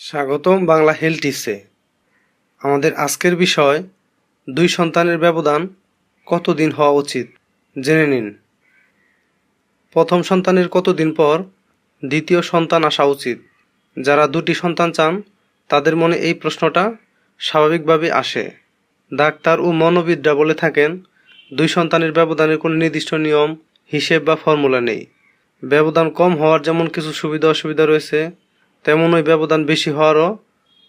স্বাগতম বাংলা হেলথ আমাদের আজকের বিষয়, দুই সন্তানের ব্যবধান কতদিন হওয়া উচিত? জেনে নিন। প্রথম সন্তানের কতদিন পর দ্বিতীয় সন্তান আসা উচিত? যারা দুটি সন্তান চান, তাদের মনে এই প্রশ্নটা স্বাভাবিকভাবে আসে। ডাক্তার ও মনোবিদরা বলে থাকেন, দুই সন্তানের ব্যবধানের কোনো নির্দিষ্ট নিয়ম, হিসেব বা ফর্মুলা নেই। ব্যবধান কম হওয়ার যেমন কিছু সুবিধা অসুবিধা রয়েছে তেমন ওই ব্যবধান বেশি হওয়ারও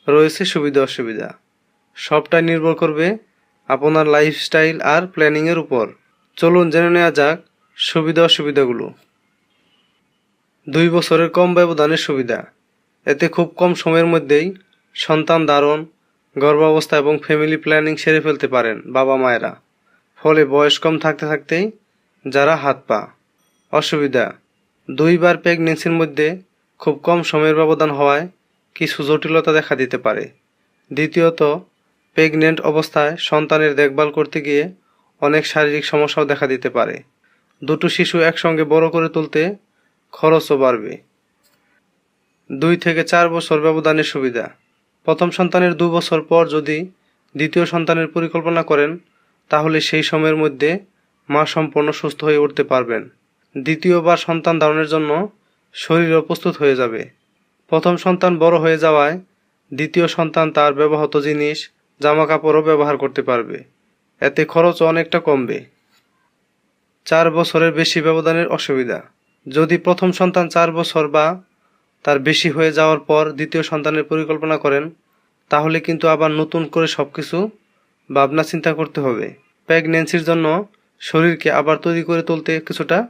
রয়েছে সুবিধা অসুবিধা। সবটাই নির্ভর করবে আপনার লাইফস্টাইল আর প্ল্যানিংয়ের উপর। চলুন জেনে নেওয়া যাক সুবিধা অসুবিধাগুলো। দুই বছরের কম ব্যবধানের সুবিধা। এতে খুব কম সময়ের মধ্যেই সন্তান ধারণ, গর্ভাবস্থা এবং ফ্যামিলি প্ল্যানিং সেরে ফেলতে পারেন বাবা মায়েরা। ফলে বয়স কম থাকতে থাকতেই যারা হাত পা। অসুবিধা, দুইবার প্রেগনেন্সির মধ্যে খুব কম সময়ের ব্যবধান হওয়ায় কিছু জটিলতা দেখা দিতে পারে। দ্বিতীয়ত, প্রেগনেন্ট অবস্থায় সন্তানের দেখভাল করতে গিয়ে অনেক শারীরিক সমস্যাও দেখা দিতে পারে। দুটো শিশু একসঙ্গে বড় করে তুলতে খরচও বাড়বে। দুই থেকে চার বছর ব্যবধানের সুবিধা। প্রথম সন্তানের দু বছর পর যদি দ্বিতীয় সন্তানের পরিকল্পনা করেন, তাহলে সেই সময়ের মধ্যে মা সম্পূর্ণ সুস্থ হয়ে উঠতে পারবেন। দ্বিতীয়বার সন্তান ধারণের জন্য শরীরও প্রস্তুত হয়ে যাবে। প্রথম সন্তান বড় হয়ে যাওয়ায় দ্বিতীয় সন্তান তার ব্যবহৃত জিনিস জামা কাপড়ও ব্যবহার করতে পারবে। এতে খরচও অনেকটা কমবে। চার বছরের বেশি ব্যবধানের অসুবিধা। যদি প্রথম সন্তান চার বছর বা তার বেশি হয়ে যাওয়ার পর দ্বিতীয় সন্তানের পরিকল্পনা করেন, তাহলে কিন্তু আবার নতুন করে সব কিছু ভাবনা চিন্তা করতে হবে। প্রেগনেন্সির জন্য শরীরকে আবার তৈরি করে তুলতে কিছুটা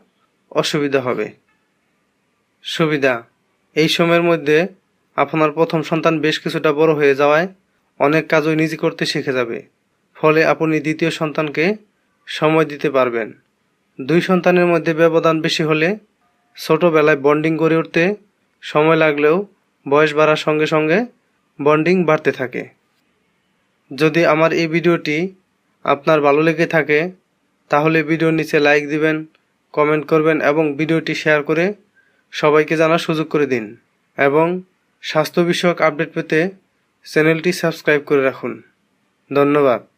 অসুবিধা হবে। সুবিধা। এই সময়ের মধ্যে আপনার প্রথম সন্তান বেশ কিছুটা বড় হয়ে যাওয়ায় অনেক কাজই নিজে করতে শিখে যাবে। ফলে আপনি দ্বিতীয় সন্তানকে সময় দিতে পারবেন। দুই সন্তানের মধ্যে ব্যবধান বেশি হলে ছোটোবেলায় বন্ডিং গড়ে উঠতে সময় লাগলেও বয়স বাড়ার সঙ্গে সঙ্গে বন্ডিং বাড়তে থাকে। যদি আমার এই ভিডিওটি আপনার ভালো লেগে থাকে, তাহলে ভিডিওর নিচে লাইক দিবেন কমেন্ট করবেন এবং ভিডিওটি শেয়ার করে সবাইকে জানার সুযোগ করে দিন এবং স্বাস্থ্য বিষয়ক আপডেট পেতে চ্যানেলটি সাবস্ক্রাইব করে রাখুন। ধন্যবাদ।